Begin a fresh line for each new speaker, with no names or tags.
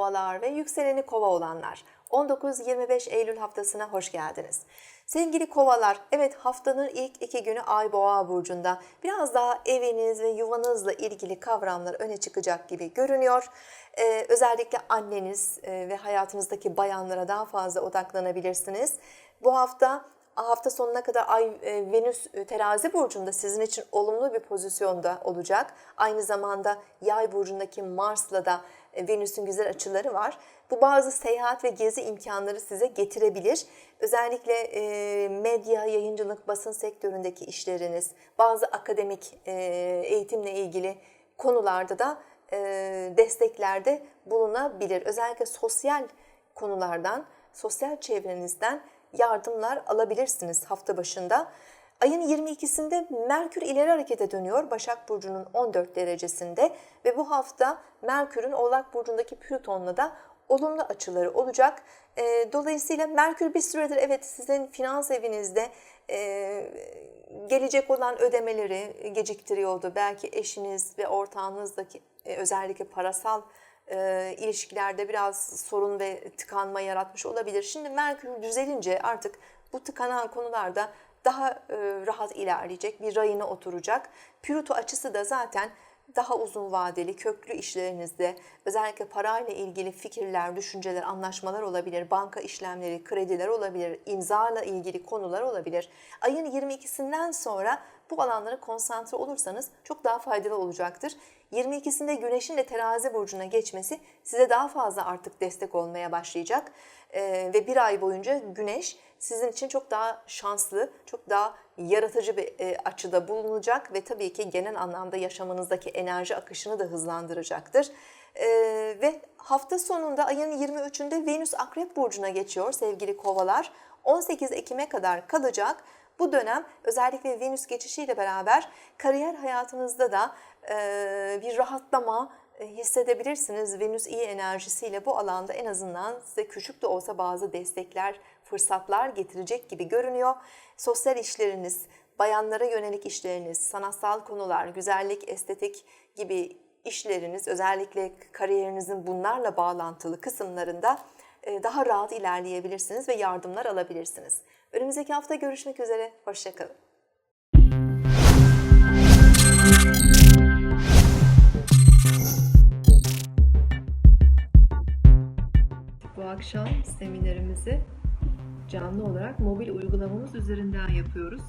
kovalar ve yükseleni kova olanlar. 19-25 Eylül haftasına hoş geldiniz. Sevgili kovalar, evet haftanın ilk iki günü Ay Boğa burcunda. Biraz daha eviniz ve yuvanızla ilgili kavramlar öne çıkacak gibi görünüyor. Ee, özellikle anneniz e, ve hayatınızdaki bayanlara daha fazla odaklanabilirsiniz. Bu hafta hafta sonuna kadar Ay e, Venüs e, terazi burcunda sizin için olumlu bir pozisyonda olacak. Aynı zamanda Yay burcundaki Mars'la da e, Venüs'ün güzel açıları var. Bu bazı seyahat ve gezi imkanları size getirebilir. Özellikle e, medya, yayıncılık, basın sektöründeki işleriniz, bazı akademik e, eğitimle ilgili konularda da e, desteklerde bulunabilir. Özellikle sosyal konulardan, sosyal çevrenizden yardımlar alabilirsiniz hafta başında. Ayın 22'sinde Merkür ileri harekete dönüyor Başak Burcu'nun 14 derecesinde ve bu hafta Merkür'ün Oğlak Burcu'ndaki Plüton'la da olumlu açıları olacak. E, Dolayısıyla Merkür bir süredir evet sizin finans evinizde e, gelecek olan ödemeleri geciktiriyordu. Belki eşiniz ve ortağınızdaki e, özellikle parasal e, ilişkilerde biraz sorun ve tıkanma yaratmış olabilir. Şimdi Merkür düzelince artık bu tıkanan konularda daha e, rahat ilerleyecek, bir rayına oturacak. Plüto açısı da zaten daha uzun vadeli, köklü işlerinizde özellikle parayla ilgili fikirler, düşünceler, anlaşmalar olabilir, banka işlemleri, krediler olabilir, imzayla ilgili konular olabilir. Ayın 22'sinden sonra bu alanlara konsantre olursanız çok daha faydalı olacaktır. 22'sinde Güneş'in de terazi burcuna geçmesi size daha fazla artık destek olmaya başlayacak. Ee, ve bir ay boyunca Güneş sizin için çok daha şanslı, çok daha yaratıcı bir e, açıda bulunacak ve tabii ki genel anlamda yaşamınızdaki enerji akışını da hızlandıracaktır. Ee, ve hafta sonunda ayın 23'ünde Venüs Akrep Burcu'na geçiyor sevgili kovalar. 18 Ekim'e kadar kalacak. Bu dönem özellikle Venüs geçişiyle beraber kariyer hayatınızda da e, bir rahatlama e, hissedebilirsiniz. Venüs iyi enerjisiyle bu alanda en azından size küçük de olsa bazı destekler, fırsatlar getirecek gibi görünüyor. Sosyal işleriniz, bayanlara yönelik işleriniz, sanatsal konular, güzellik, estetik gibi işleriniz, özellikle kariyerinizin bunlarla bağlantılı kısımlarında daha rahat ilerleyebilirsiniz ve yardımlar alabilirsiniz. Önümüzdeki hafta görüşmek üzere, hoşçakalın. Bu akşam seminerimizi canlı olarak mobil uygulamamız üzerinden yapıyoruz.